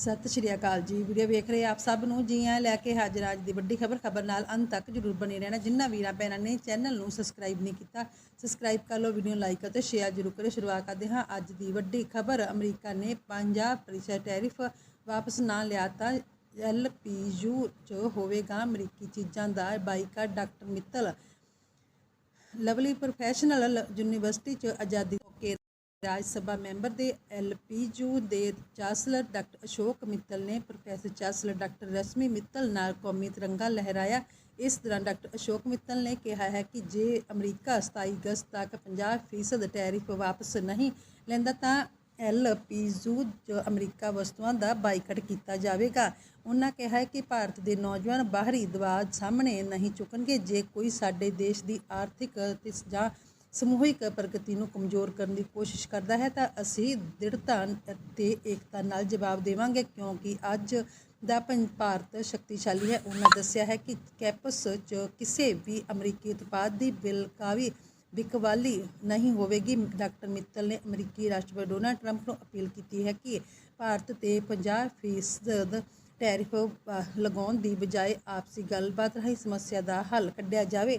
ਸਤਿ ਸ਼੍ਰੀ ਅਕਾਲ ਜੀ। ਵੀਡੀਓ ਵੇਖ ਰਹੇ ਆਪ ਸਭ ਨੂੰ? ਜੀ ਆਇਆਂ ਲੈ ਕੇ ਹਾਜ਼ਰ ਹਾਂ ਅੱਜ ਦੀ ਵੱਡੀ ਖਬਰ। ਖਬਰ ਨਾਲ ਅੰਤ ਤੱਕ ਜਰੂਰ ਬਣੇ ਰਹਿਣਾ। ਜਿੰਨਾ ਵੀਰਾਂ ਭੈਣਾਂ ਨੇ ਚੈਨਲ ਨੂੰ ਸਬਸਕ੍ਰਾਈਬ ਨਹੀਂ ਕੀਤਾ, ਸਬਸਕ੍ਰਾਈਬ ਕਰ ਲਓ, ਵੀਡੀਓ ਲਾਈਕ ਅਤੇ ਸ਼ੇਅਰ ਜਰੂਰ ਕਰੋ ਸ਼ੁਰੂਆਤ ਕਰਦੇ ਹਾਂ ਅੱਜ ਦੀ ਵੱਡੀ ਖਬਰ। ਅਮਰੀਕਾ ਨੇ 50% ਟੈਰਿਫ ਵਾਪਸ ਨਾ ਲਿਆ ਤਾਂ ਐਲਪੀਯੂ ਚ ਹੋਵੇਗਾ ਅਮਰੀਕੀ ਚੀਜ਼ਾਂ ਦਾ boycott. Doctor Mittal Lovely Professional University ਚ ਆਜ਼ਾਦੀ ਮੌਕੇ ਰਾਜ ਸਭਾ ਮੈਂਬਰ ਦੇ ਐਲਪੀਯੂ ਦੇ ਚਾਂਸਲਰ ਡਾਕਟਰ ਅਸ਼ੋਕ ਮਿੱਤਲ ਨੇ professor chancellor doctor Rashmi Mittal ਨਾਲ ਕੌਮੀ ਤਿਰੰਗਾ ਲਹਿਰਾਇਆ। ਇਸ ਦੌਰਾਨ ਡਾਕਟਰ ਅਸ਼ੋਕ ਮਿੱਤਲ ਨੇ ਕਿਹਾ ਹੈ ਕਿ ਜੇ ਅਮਰੀਕਾ 27 ਅਗਸਤ ਤੱਕ 50% ਟੈਰਿਫ ਵਾਪਸ ਨਹੀਂ ਲੈਂਦਾ ਤਾਂ ਐਲਪੀਯੂ ਜੋ ਅਮਰੀਕਾ ਵਸਤੂਆਂ ਦਾ ਬਾਈਕਾਟ ਕੀਤਾ ਜਾਵੇਗਾ। ਉਹਨਾਂ ਕਿਹਾ ਕਿ ਭਾਰਤ ਦੇ ਨੌਜਵਾਨ ਬਾਹਰੀ ਦਬਾਅ ਸਾਹਮਣੇ ਨਹੀਂ ਚੁੱਕਣਗੇ। ਜੇ ਕੋਈ ਸਾਡੇ ਦੇਸ਼ ਦੀ ਆਰਥਿਕ ਤੇ ਜਾਂ ਸਮੂਹਿਕ ਪ੍ਰਗਤੀ ਨੂੰ ਕਮਜ਼ੋਰ ਕਰਨ ਦੀ ਕੋਸ਼ਿਸ਼ ਕਰਦਾ ਹੈ ਤਾਂ ਅਸੀਂ ਦ੍ਰਿੜਤਾ ਅਤੇ ਏਕਤਾ ਨਾਲ ਜਵਾਬ ਦੇਵਾਂਗੇ ਕਿਉਂਕਿ ਅੱਜ ਦਾ ਪੰ- ਭਾਰਤ ਸ਼ਕਤੀਸ਼ਾਲੀ ਹੈ। ਉਹਨਾਂ ਦੱਸਿਆ ਹੈ ਕਿ ਕੈਪਸ 'ਚ ਕਿਸੇ ਵੀ ਅਮਰੀਕੀ ਉਤਪਾਦ ਦੀ ਬਿਲਕਾਵੀ ਵਿਕਵਾਲੀ ਨਹੀਂ ਹੋਵੇਗੀ। ਡਾਕਟਰ ਮਿੱਤਲ ਨੇ ਅਮਰੀਕੀ ਰਾਸ਼ਟਰਪਤੀ ਡੋਨਾਲਡ ਟਰੰਪ ਨੂੰ ਅਪੀਲ ਕੀਤੀ ਹੈ ਕਿ ਭਾਰਤ ਤੇ 50% ਟੈਰਿਫ ਅ, ਲਗਾਉਣ ਦੀ ਬਜਾਏ ਆਪਸੀ ਗੱਲਬਾਤ ਰਾਹੀਂ ਸਮੱਸਿਆ ਦਾ ਹੱਲ ਕੱਢਿਆ ਜਾਵੇ।